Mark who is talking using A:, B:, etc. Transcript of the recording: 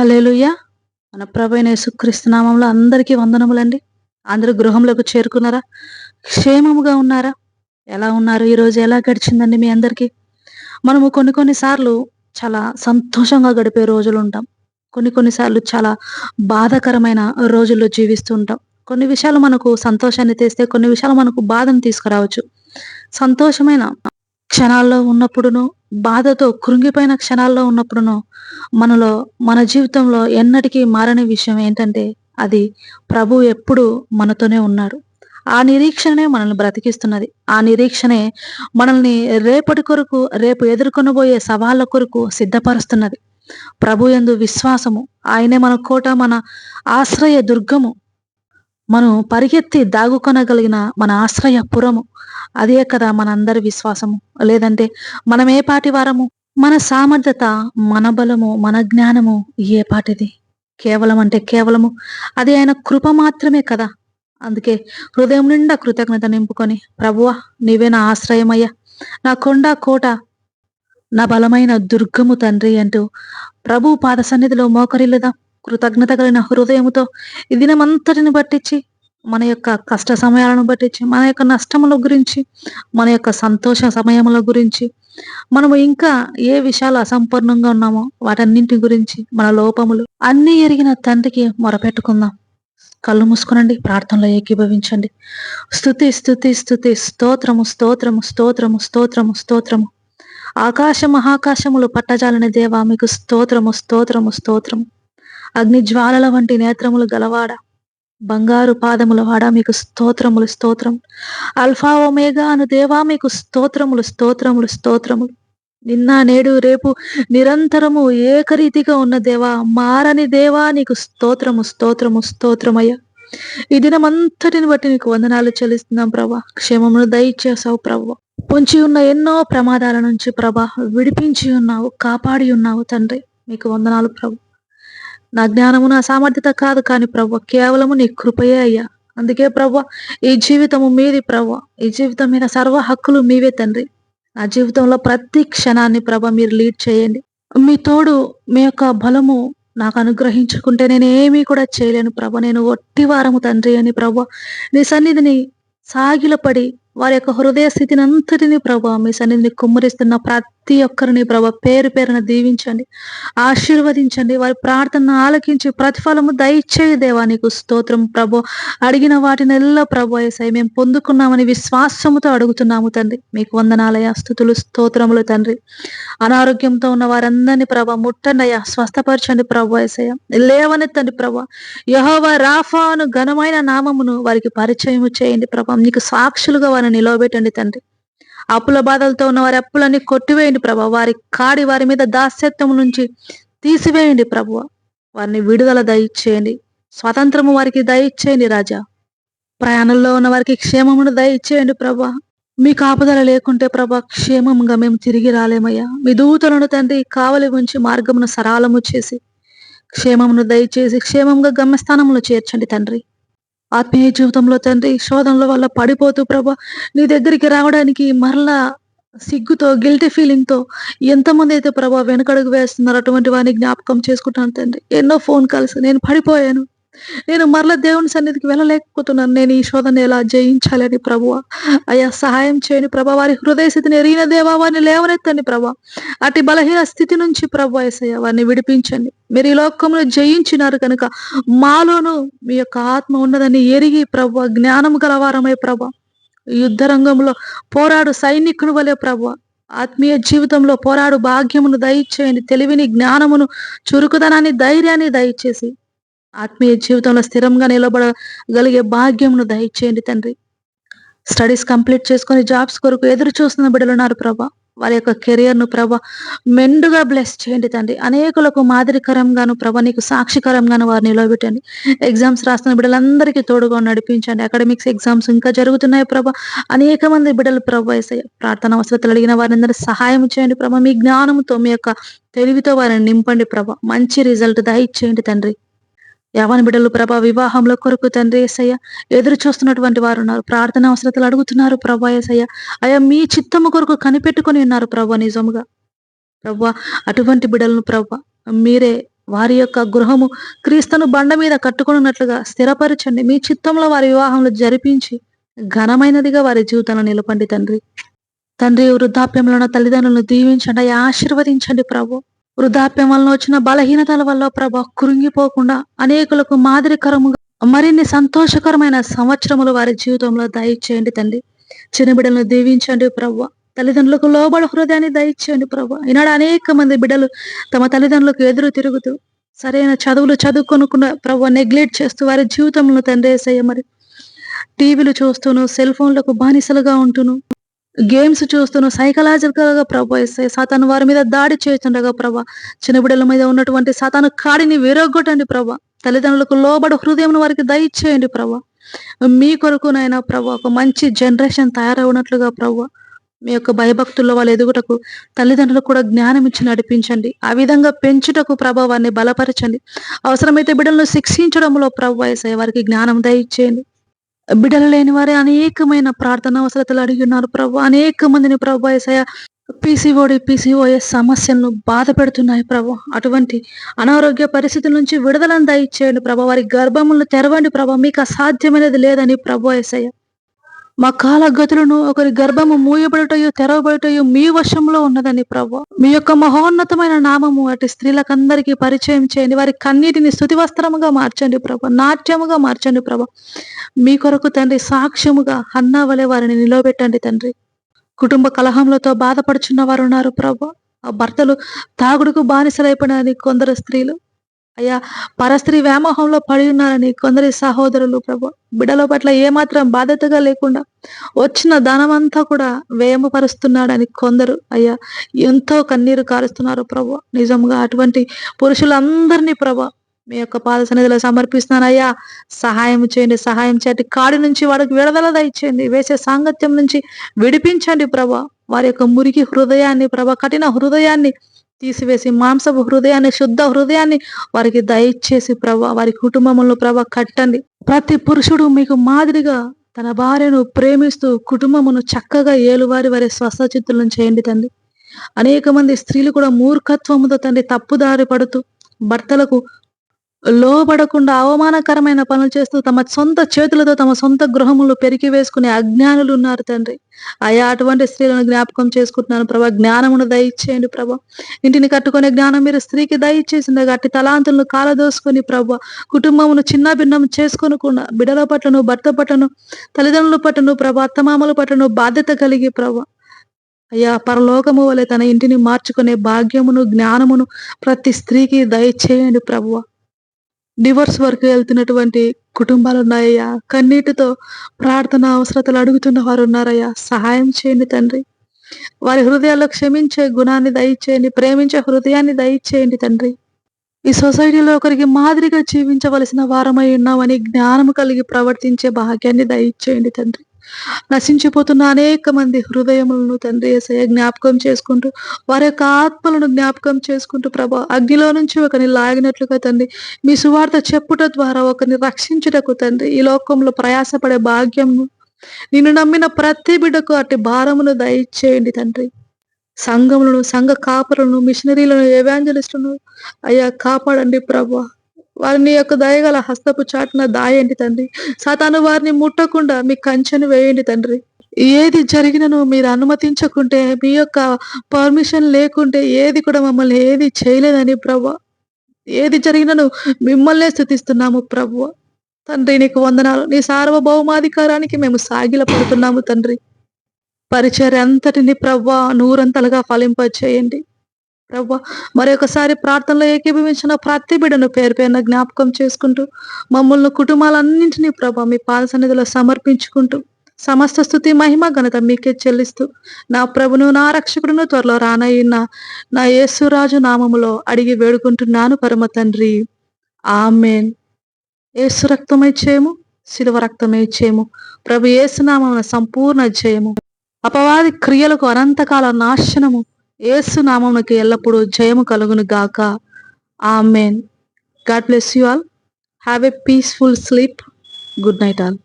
A: Hallelujah మన ప్రభైన యేసుక్రీస్తునామంలో అందరికీ వందనములండి. అందరూ గృహంలోకి చేరుకున్నారా? క్షేమముగా ఉన్నారా? ఎలా ఉన్నారు? ఈరోజు ఎలా గడిచిందండి మీ అందరికీ? మనము కొన్ని కొన్ని సార్లు చాలా సంతోషంగా గడిపే రోజులు ఉంటాం. కొన్ని కొన్నిసార్లు చాలా బాధాకరమైన రోజుల్లో జీవిస్తూ ఉంటాం. కొన్ని విషయాలు మనకు సంతోషాన్ని తెస్తే కొన్ని విషయాలు మనకు బాధను తీసుకురావచ్చు. సంతోషమైన క్షణాల్లో ఉన్నప్పుడును బాధతో కృంగిపోయిన క్షణాల్లో ఉన్నప్పుడును మనలో మన జీవితంలో ఎన్నటికీ మారని విషయం ఏంటంటే అది ప్రభు ఎప్పుడు మనతోనే ఉన్నాడు. ఆ నిరీక్షణనే మనల్ని బ్రతికిస్తున్నది. ఆ నిరీక్షణే మనల్ని రేపటి కొరకు రేపు ఎదుర్కొనబోయే సవాళ్ళ కొరకు సిద్ధపరుస్తున్నది. ప్రభు ఎందు విశ్వాసము ఆయనే మన కోట మన ఆశ్రయ దుర్గము మనం పరిగెత్తి దాగుకొనగలిగిన మన ఆశ్రయ పురము. అదే కదా మనందరి విశ్వాసము. లేదంటే మనం ఏ పాటి వారము? మన సామర్థ్యత మన బలము మన జ్ఞానము ఏ పాటిది? కేవలం అంటే కేవలము. అది ఆయన కృప మాత్రమే కదా. అందుకే హృదయం నిండా కృతజ్ఞత నింపుకొని ప్రభువా నీవే నా ఆశ్రయమయ్యా. నా కొండ కోట నా బలమైన దుర్గము తండ్రి అంటూ ప్రభు పాద సన్నిధిలో మోకరిల్లుదాం. కృతజ్ఞత కలిగిన హృదయముతో ఈ దినమంతటిని పట్టించి మన యొక్క కష్ట సమయాలను పట్టించి మన యొక్క నష్టముల గురించి మన యొక్క సంతోష సమయముల గురించి మనము ఇంకా ఏ విషయాలు అసంపూర్ణంగా ఉన్నామో వాటన్నింటి గురించి మన లోపములు అన్ని ఎరిగిన తండ్రికి మొరపెట్టుకుందాం. కళ్ళు మూసుకునండి ప్రార్థనలో ఏకీభవించండి. స్థుతి స్థుతి స్థుతి స్తోత్రము స్తోత్రము స్తోత్రము స్తోత్రము స్తోత్రము. ఆకాశ మహాకాశములు పట్టజాలని దేవా మీకు స్తోత్రము స్తోత్రము స్తోత్రము. అగ్ని జ్వాలల వంటి నేత్రములు గలవాడ? బంగారు పాదముల వాడ మీకు స్తోత్రములు స్తోత్రం. అల్ఫా ఒమేగా అను దేవా మీకు స్తోత్రములు స్తోత్రములు స్తోత్రములు. నిన్న నేడు రేపు నిరంతరము ఏకరీతిగా ఉన్న దేవా మారని దేవా నీకు స్తోత్రము స్తోత్రము స్తోత్రమయ్య. ఈ దినమంతటిని బట్టి నీకు వందనాలు చెల్లిస్తున్నాం ప్రభా. క్షేమమును దయచేసావు ప్రభా. పొంచి ఉన్న ఎన్నో ప్రమాదాల నుంచి ప్రభా విడిపించి ఉన్నావు కాపాడి ఉన్నావు తండ్రి. మీకు వందనాలు ప్రభు. నా జ్ఞానము నా సామర్థ్యత కాదు కానీ ప్రభు కేవలము నీ కృపయే అయ్యా. అందుకే ప్రభు ఈ జీవితము మీది ప్రభు ఈ జీవితం మీద సర్వ హక్కులు మీవే తండ్రి. నా జీవితంలో ప్రతి క్షణాన్ని ప్రభ మీరు లీడ్ చేయండి. మీ తోడు మీ యొక్క బలము నాకు అనుగ్రహించుకుంటే నేను ఏమీ కూడా చేయలేను ప్రభ నేను ఒట్టి వారము తండ్రి అని ప్రభ నీ సన్నిధిని సాగిలపడి వారి యొక్క హృదయ స్థితిని అంతటిని ప్రభ మీ సన్నిధిని కుమ్మరిస్తున్న ప్రతి ప్రతి ఒక్కరిని ప్రభా పేరు పేరున దీవించండి ఆశీర్వదించండి వారి ప్రార్థన ఆలకించి ప్రతిఫలము దయచేయి దేవా నీకు స్తోత్రం ప్రభు. అడిగిన వాటిని ఎల్లో ప్రభు ఏసై మేము పొందుకున్నామని విశ్వాసముతో అడుగుతున్నాము తండ్రి. మీకు వందనాలయ స్థుతులు స్తోత్రములు తండ్రి. అనారోగ్యంతో ఉన్న వారందరినీ ప్రభ ముట్టండి అయ్యా స్వస్థపరచండి ప్రభు ఏసయ్య లేవనెత్తండి ప్రభా. యహోవ రాఫాను ఘనమైన నామమును వారికి పరిచయం చేయండి ప్రభా. నీకు సాక్షులుగా వారిని నిలవబెట్టండి తండ్రి. అప్పుల బాధలతో ఉన్న వారి అప్పులన్నీ కొట్టివేయండి ప్రభు. వారి కాడి వారి మీద దాస్యత్వం నుంచి తీసివేయండి ప్రభు. వారిని విడుదల దయచేయండి. స్వతంత్రము వారికి దయచేయండి రాజా. ప్రయాణంలో ఉన్న వారికి క్షేమమును దయచేయండి ప్రభా. మీ కాపుదల లేకుంటే ప్రభా క్షేమంగా మేము తిరిగి రాలేమయ్యా. మీ దూతలను తండ్రి కావలి ఉంచి మార్గమును సరాలము చేసి క్షేమమును దయచేసి క్షేమంగా గమ్యస్థానంలో చేర్చండి తండ్రి. ఆత్మీయ జీవితంలో తండ్రి శోధనల వల్ల పడిపోతూ ప్రభా నీ దగ్గరికి రావడానికి మరలా సిగ్గుతో గిల్టీ ఫీలింగ్తో ఎంతమంది అయితే ప్రభా వెనకడుగు వేస్తున్నారు అటువంటి వారిని జ్ఞాపకం చేసుకుంటాను తండ్రి. ఎన్నో ఫోన్ కాల్స్ నేను పడిపోయాను. నేను మరలా దేవుని సన్నిధికి వెళ్ళలేకపోతున్నాను. నేను ఈ శోధన ఎలా జయించాలని ప్రభువ? అయ్యా సహాయం చేయని ప్రభా వారి హృదయ స్థితిని ఎరిగిన దేవా వారిని లేవనెత్తండి ప్రభా. అటు బలహీన స్థితి నుంచి ప్రభు ఏసయ్య వారిని విడిపించండి. మీరు ఈ లోకంలో జయించినారు కనుక మాలోను మీ యొక్క ఆత్మ ఉన్నదని ఎరిగి ప్రభు జ్ఞానం గలవారమై ప్రభ. యుద్ధ రంగంలో పోరాడు సైనికుని వలె ప్రభు. ఆత్మీయ జీవితంలో పోరాడు భాగ్యమును దయచేయండి. తెలివిని జ్ఞానమును చురుకుదనాన్ని ధైర్యాన్ని దయచేసి ఆత్మీయ జీవితంలో స్థిరంగా నిలబడగలిగే భాగ్యంను దయచేయండి తండ్రి. స్టడీస్ కంప్లీట్ చేసుకొని జాబ్స్ కొరకు ఎదురు చూస్తున్న బిడ్డలు ఉన్నారు ప్రభా. వారి యొక్క కెరియర్ను ప్రభ మెండుగా బ్లెస్ చేయండి తండ్రి. అనేకులకు మాదిరికరంగాను ప్రభ నీకు సాక్షికరంగాను వారు నిలబెట్టండి ఎగ్జామ్స్ రాస్తున్న బిడ్డలందరికీ తోడుగా నడిపించండి. అకాడమిక్స్ ఎగ్జామ్స్ ఇంకా జరుగుతున్నాయి ప్రభ. అనేక మంది బిడ్డలు ప్రభ ప్రార్థన అవసరతలు అడిగిన వారందరూ సహాయం చేయండి ప్రభ. మీ జ్ఞానంతో మీ యొక్క తెలివితో వారిని నింపండి ప్రభ. మంచి రిజల్ట్ దయచేయండి తండ్రి. యవన బిడ్డలు ప్రభా వివాహంలో కొరకు తండ్రి ఏసయ్య ఎదురు చూస్తున్నటువంటి వారు ఉన్నారు. ప్రార్థన అవసరతలు అడుగుతున్నారు ప్రభా ఏసయ్య. అయ్యా మీ చిత్తము కొరకు కనిపెట్టుకొని ఉన్నారు ప్రభా నిజముగా. ప్రభా అటువంటి బిడ్డలను ప్రభా మీరే వారి యొక్క గృహము క్రీస్తును బండ మీద కట్టుకున్నట్లుగా స్థిరపరచండి. మీ చిత్తంలో వారి వివాహంలో జరిపించి ఘనమైనదిగా వారి జీవితంలో నిలపండి తండ్రి. తండ్రి వృద్ధాప్యంలో తల్లిదండ్రులను దీవించండి ఆశీర్వదించండి ప్రభు. వృద్ధాప్యం వలన వచ్చిన బలహీనతల వల్ల ప్రభా కృంగిపోకుండా అనేకులకు మాదిరికరముగా మరిన్ని సంతోషకరమైన సంవత్సరములు వారి జీవితంలో దయచేయండి తండ్రి. చిన్న బిడ్డలను దీవించండి ప్రభు. తల్లిదండ్రులకు లోబడ హృదయాన్ని దయచేయండి ప్రభు. ఈనాడు అనేక మంది బిడ్డలు తమ తల్లిదండ్రులకు ఎదురు తిరుగుతూ సరైన చదువులు చదువుకొనుకున్న ప్రభు నెగ్లెక్ట్ చేస్తూ వారి జీవితంలో తండ్రి ఏసయ్య మరి టీవీలు చూస్తూను సెల్ ఫోన్లకు బానిసలుగా ఉంటును. గేమ్స్ చూస్తున్న సైకలాజికల్గా ప్రభు సాతాను వారి మీద దాడి చేస్తుండగా ప్రభా చిన్న బిడ్డల మీద ఉన్నటువంటి సాతాను కాడిని విరగొట్టండి ప్రభా. తల్లిదండ్రులకు లోబడి హృదయం వారికి దయచేయండి ప్రభా. మీ కొరకునైనా ప్రభా ఒక మంచి జనరేషన్ తయారవునట్లుగా ప్రభా మీ యొక్క భయభక్తుల్లో వాళ్ళు ఎదుగుటకు తల్లిదండ్రులకు కూడా జ్ఞానం ఇచ్చి నడిపించండి. ఆ విధంగా పెంచుటకు ప్రభావాన్ని బలపరచండి. అవసరమైతే బిడ్డలను శిక్షించడంలో ప్రభు వారికి జ్ఞానం దయచేయండి. బిడ్డలు లేని వారే అనేకమైన ప్రార్థన అవసరతలు అడిగి ఉన్నారు ప్రభు. అనేక మందిని ప్రభు ఏసయ్య పీసీఓడి పీసీఓఎస్ సమస్యలను బాధ పెడుతున్నాయి ప్రభు. అటువంటి అనారోగ్య పరిస్థితుల నుంచి విడుదలను దయచేయండి ప్రభు. వారి గర్భములను తెరవండి ప్రభు. మీకు అసాధ్యమైనది లేదని ప్రభు ఏసయ్య. మా కాలగతులను ఒకరి గర్భము మూయబడటయో తెరవబడటయో మీ వశంలో ఉన్నదని ప్రభు. మీ యొక్క మహోన్నతమైన నామము అటు స్త్రీలకందరికీ పరిచయం చేయండి. వారి కన్నీటిని స్థుతి వస్త్రముగా మార్చండి ప్రభు. నాట్యముగా మార్చండి ప్రభు. మీ కొరకు తండ్రి సాక్ష్యముగా అన్నా వలె వారిని నిలవబెట్టండి తండ్రి. కుటుంబ కలహములతో బాధపడుచున్న వారు ఉన్నారు ప్రభు. ఆ భర్తలు తాగుడుకు బానిసలైపోయినని కొందరు స్త్రీలు. అయ్యా పరస్త్రీ వ్యామోహంలో పడి ఉన్నారని కొందరి సహోదరులు ప్రభు బిడల పట్ల ఏమాత్రం బాధ్యతగా లేకుండా వచ్చిన ధనమంతా కూడా వ్యయమపరుస్తున్నాడని కొందరు అయ్యా ఎంతో కన్నీరు కారుస్తున్నారు ప్రభు. నిజంగా అటువంటి పురుషులందరినీ ప్రభు మీ యొక్క పాద సన్నిధిలో సమర్పిస్తున్నాను అయ్యా. సహాయం చేయండి సహాయం చేయండి. కాడి నుంచి వాడికి విడుదల దయచేయండి. వేసే సాంగత్యం నుంచి విడిపించండి ప్రభా. వారి యొక్క మురికి హృదయాన్ని ప్రభ కఠిన హృదయాన్ని తీసివేసి మాంసపు హృదయాన్ని శుద్ధ హృదయాన్ని వారికి దయచేసి ప్రభా వారి కుటుంబంలో ప్రభా కట్టండి. ప్రతి పురుషుడు మీకు మాదిరిగా తన భార్యను ప్రేమిస్తూ కుటుంబమును చక్కగా ఏలువారి వారి స్వస్థచిత్తులను చేయండి తండ్రి. అనేక మంది స్త్రీలు కూడా మూర్ఖత్వముతో తండ్రి తప్పుదారి పడుతూ భర్తలకు లోబడకుండా అవమానకరమైన పనులు చేస్తూ తమ సొంత చేతులతో తమ సొంత గృహములు పెరిగి వేసుకునే అజ్ఞానులు ఉన్నారు తండ్రి. అయా అటువంటి స్త్రీలను జ్ఞాపకం చేసుకుంటున్నాను ప్రభా. జ్ఞానమును దయచేయండి ప్రభా. ఇంటిని కట్టుకునే జ్ఞానం మీరు స్త్రీకి దయచేసింది అట్టి తలాంతులను కాలదోసుకొని ప్రభా కుటుంబమును చిన్న భిన్నం చేసుకొనకుండా బిడల పట్లను భర్త పట్లను తల్లిదండ్రుల పట్లను ప్రభా అత్తమామల పట్లను బాధ్యత కలిగి ప్రభా. అయ్యా పరలోకము వలె తన ఇంటిని మార్చుకునే భాగ్యమును జ్ఞానమును ప్రతి స్త్రీకి దయచేయండి ప్రభువ డివోర్స్ వరకు వెళ్తున్నటువంటి కుటుంబాలు ఉన్నాయ్యా కన్నీటితో ప్రార్థన అవసరతలు అడుగుతున్న వారు ఉన్నారయ్యా సహాయం చేయండి తండ్రి. వారి హృదయాల్లో క్షమించే గుణాన్ని దయచేయండి. ప్రేమించే హృదయాన్ని దయచేయండి తండ్రి. ఈ సొసైటీలో ఒకరికి మాదిరిగా జీవించవలసిన వారమై ఉన్నామని జ్ఞానము కలిగి ప్రవర్తించే భాగ్యాన్ని దయచేయండి తండ్రి. నశించిపోతున్న అనేక మంది హృదయములను తండ్రి ఏసయ్య జ్ఞాపకం చేసుకుంటూ వారి యొక్క ఆత్మలను జ్ఞాపకం చేసుకుంటూ ప్రభా అగ్నిలో నుంచి ఒకరిని లాగినట్లుగా తండ్రి మీ సువార్త చెప్పుట ద్వారా ఒకరిని రక్షించుటకు తండ్రి ఈ లోకంలో ప్రయాసపడే భాగ్యం నిన్ను నమ్మిన ప్రతి బిడ్డకు అట్టి భారమును దయచేయండి తండ్రి. సంఘములను సంఘ కాపరులను మిషనరీలను ఎవాంజలిస్టులను అయ్యా కాపాడండి ప్రభా. వారిని యొక్క దయగల హస్తపు చాటున దాయండి తండ్రి. సాతాను వారిని ముట్టకుండా మీ కంచెను వేయండి తండ్రి. ఏది జరిగినను మీరు అనుమతించకుంటే మీ యొక్క పర్మిషన్ లేకుంటే ఏది కూడా మమ్మల్ని ఏది చేయలేదని ప్రభు. ఏది జరిగినను మిమ్మల్నే స్థుతిస్తున్నాము ప్రభు. తండ్రి నీకు వందనాలు. నీ సార్వభౌమాధికారానికి మేము సాగిల పడుతున్నాము తండ్రి. పరిచర్య అంతటిని ప్రవ్వా నూరంతలుగా ఫలింపచేయండి ప్రభా మరొకసారి ప్రార్థనలో ఏకీభవించిన ప్రతి బిడ్డను పేరు పేరున జ్ఞాపకం చేసుకుంటూ మమ్మల్ని కుటుంబాలన్నింటినీ ప్రభా మీ పాద సన్నిధిలో సమర్పించుకుంటూ సమస్త స్థుతి మహిమ ఘనత మీకే చెల్లిస్తూ నా ప్రభును నా రక్షకుడును త్వరలో రానయ్యున్న నా యేసురాజు నామములో అడిగి వేడుకుంటున్నాను పరమ తండ్రి. ఆమెన్. ఏసు రక్తమై చేయము శిలువ రక్తమై చేయము ప్రభు ఏసునామమున సంపూర్ణ జయము. అపవాది క్రియలకు అనంతకాల నాశనము. ఏసు నామమునకు ఎల్లప్పుడూ జయము కలుగును గాక. Amen God bless you all have a peaceful sleep good night all